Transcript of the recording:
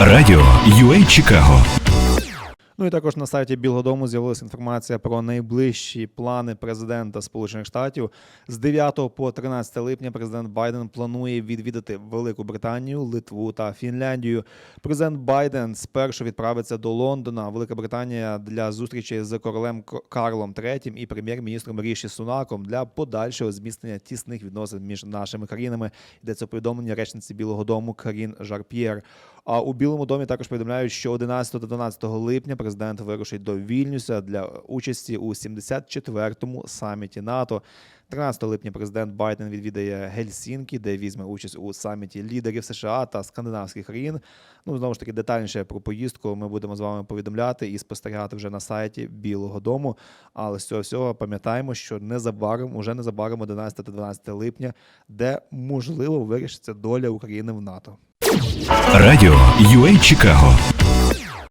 Радіо UA Чикаго Ну і також на сайті Білого Дому з'явилася інформація про найближчі плани президента Сполучених Штатів. З 9 по 13 липня президент Байден планує відвідати Велику Британію, Литву та Фінляндію. Президент Байден спершу відправиться до Лондона, Велика Британія для зустрічі з королем Карлом III і прем'єр-міністром Ріші Сунаком для подальшого зміцнення тісних відносин між нашими країнами. Йдеться повідомлення речниці Білого Дому Карін Жарп'єр. А у Білому домі також повідомляють, що 11 та 12 липня президент вирушить до Вільнюса для участі у 74-му саміті НАТО. 13 липня президент Байден відвідає Гельсінкі, де візьме участь у саміті лідерів США та скандинавських країн. Ну знову ж таки детальніше про поїздку ми будемо з вами повідомляти і спостерігати вже на сайті Білого Дому. Але з цього всього пам'ятаємо, що незабаром, уже незабаром 11 та 12 липня, де можливо вирішиться доля України в НАТО. Радіо UA Чикаго